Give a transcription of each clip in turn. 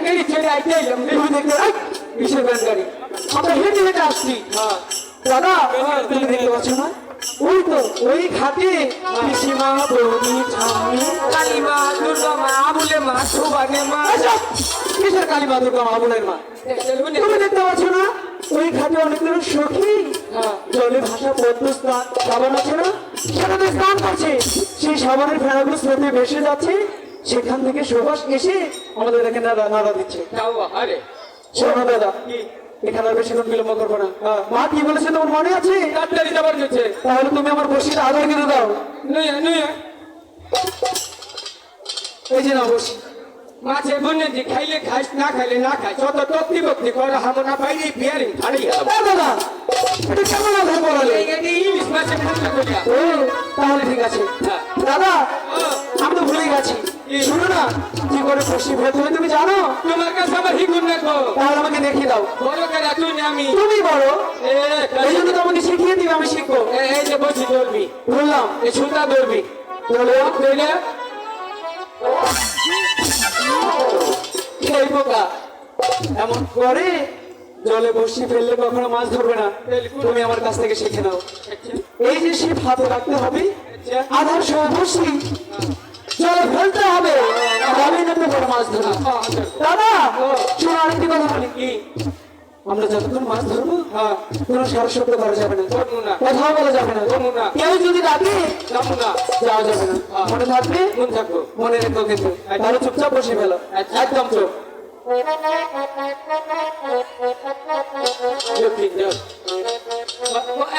গাড়ি ছেড়ে আইতে এলাম রে। দেখতে কিসের ব্যান আমরা হেঁটে হেঁটে আসছি ওই তো ওই ঘাটে পিসিমা বৌদি ঠাম্মি কালিমা দুর্গা মা আবুলে মা সুবানে মা কিসের কালী দুর্গা মা বোনের মা তুমি দেখতে পাচ্ছ না ওই ঘাটে অনেকগুলো আছে সেই সাবানের ফেনাগুলো স্রোতে ভেসে যাচ্ছে সেখান থেকে সুভাষ এসে আমাদের এখানে নাড়া দিচ্ছে। শোনো দাদা এখানে আর বেশিক্ষণ বিলম্ব করব না। মা কি বলেছে তোমার মনে আছে? তাড়াতাড়ি যাবার হচ্ছে তাহলে তুমি আমার বসিটা দাও। এই যে না বসি। যে খাইলে না খাইলে না করে বাইরে বিয়ারিং দাদা এটা কেমন ইলিশ তাহলে ঠিক আছে। হ্যাঁ। শুনো না। কি করে খুশি প্রথমে তুমি জানো? তোমার কাছে আমার হিগুন রাখো। তাহলে আমাকে দেখিয়ে দাও। বড় কারা? না আমি। তুমি বড় এই জন্য তো আমাকে শিখিয়ে দিবে আমি শিখব। এই যে বসি ধরবি। বললাম এই সুতা ধরবি। বলে ধরে এই বোকা এমন। করে জলে বসি ফেললে কখনো মাছ ধরবে না। তুমি আমার কাছ থেকে শিখে নাও। এই যে শিব হাতে রাখতে হবে আধার সময় বসি। জলে ফেলতে হবে। মাছ ধরবে। দাদা শোনো আরেকটি কথা বলি। কি? আমরা যতক্ষণ মাছ ধরবো হ্যাঁ। কোনো সারা শব্দ করা যাবে না। ধরবো না। কথাও বলা যাবে না। কেউ যদি ডাকে যাওয়া যাবে না। মনে থাকবে? মন থাকব। মনে রেখো কিন্তু। তাহলে চুপচাপ বসে ফেলো একদম। ও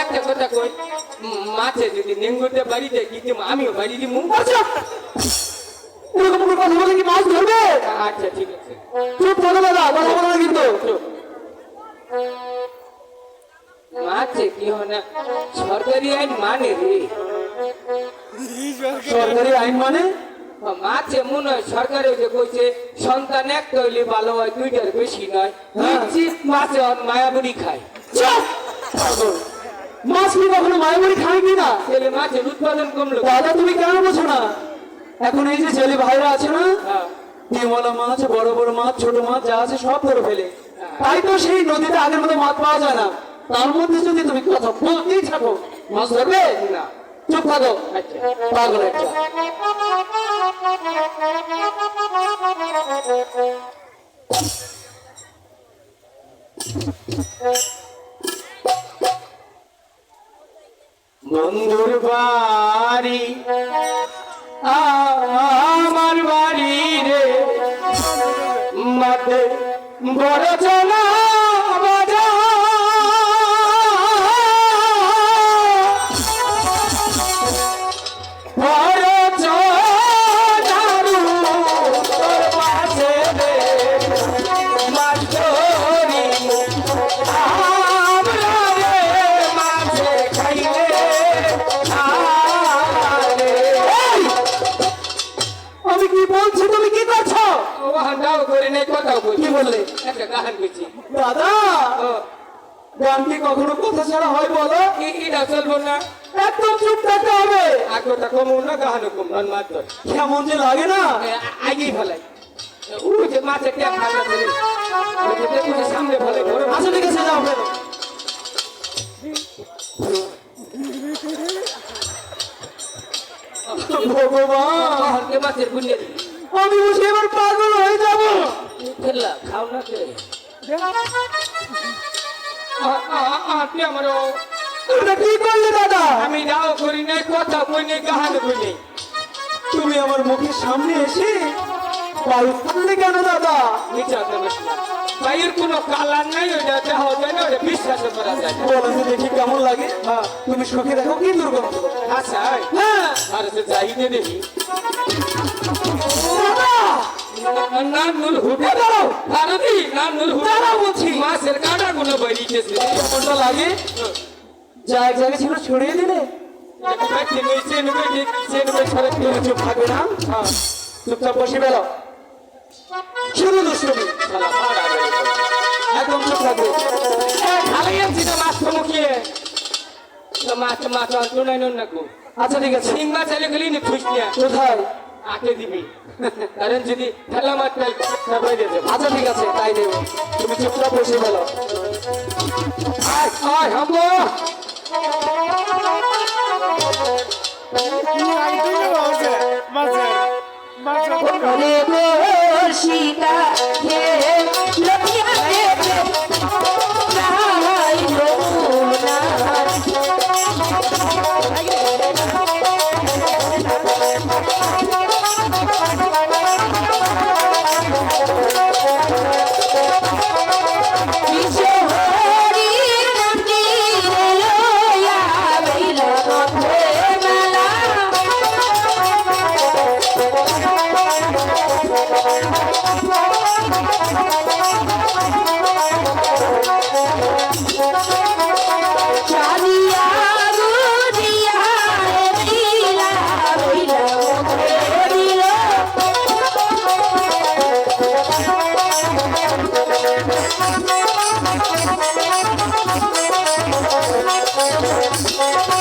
একটা কথা কই মাছে যদি নেঙ্গুরতে বাড়িতে কিন্তু আমিও বাড়ি দিব আচ্ছা। এরকম কোনো কথা বলে কি মাছ ধরবে? আচ্ছা ঠিক আছে। চুপ থাকো দাদা কথা বলো কিন্তু। মাছে কি হয় না সরকারি আইন মানে রে। সরকারি আইন মানে? মাছে মনে হয় সরকারে যে কইছে সন্তান একটা হইলে ভালো হয় দুইটার বেশি নয়। হ্যাঁ। নিশ্চিত মাছে মায়াবুড়ি খায়। মাছ কি কখনো মায়াবড়ি খায় কি না? তাহলে মাছের উৎপাদন কমলো। দাদা তুমি কেন বোঝো না? এখন এই যে ছেলে ভাইরা আছে না? হ্যাঁ। মাছ বড় বড় মাছ ছোট মাছ যা আছে সব ধরে ফেলে। তাই তো সেই নদীতে আগের মতো মাছ পাওয়া যায় না। তার মধ্যে যদি তুমি কথা বলতেই থাকো মাছ ধরবে? না। চুপ থাকো। পাগল একটা। বন্ধুর বাড়ি আমার বাড়ি রে। মাঠে বড় চলা কি বলছি? তুমি কি করছ? কি বললে? একটা গান করছি দাদা! গান কি কখনো কথা ছাড়া হয় বলো? এটা চলবো না। একদম চুপ থাকতে হবে। আগোটা কমো না গাহানো কম নন মাত্র। কেমন যে লাগে না। আগেই ফেলাই ওই যে মাছে ট্যাপ ফালা করে ওই যে দেখুন যে সামনে ফেলে ঘরে ঠিক যাও। ফেরো। ভগবান। মাছের বুনে আমি এবার পাগল হয়ে যাব। ফেললা খাও না আপনি আমার কি করলে দাদা? আমি যাও করি নাই কথা গাহানো কই নাই। তুমি আমার মুখের সামনে এসে বায়ু করলে কেন দাদা? নিচে ভাইয়ের কোনো কালার নাই ওইটা দেওয়া যায় না ওটা বিশ্বাস করা যায় না। বলো তো দেখি কেমন লাগে হ্যাঁ। তুমি সুখে দেখো কি দুর্গন্ধ আচ্ছা হ্যাঁ। আর সে যাই নে দেখি। মাছের কাটা গুলো বেরিয়েছে লাগে? যা এক জায়গায় ছিল ছড়িয়ে দিলে? তুমি চুপ থাকবে না? চুপচাপ বসে পেল শুধু দুষ্টমি একদম চুপ থাকবে মাছ মাছ তুলাই নন নাকু। আচ্ছা ঠিক আছে। সিং মাছ আলে গলি নি খুশ নিয়া কোথায়? আকে দিবি। কারণ যদি ঠেলা মারটাই সবাই দিয়ে যাব আচ্ছা ঠিক আছে তাই দেবো। তুমি চুপচাপ বসে বলো। আয় আয় হামগো করে বর্ষিতা হে লখিয়া Thank you.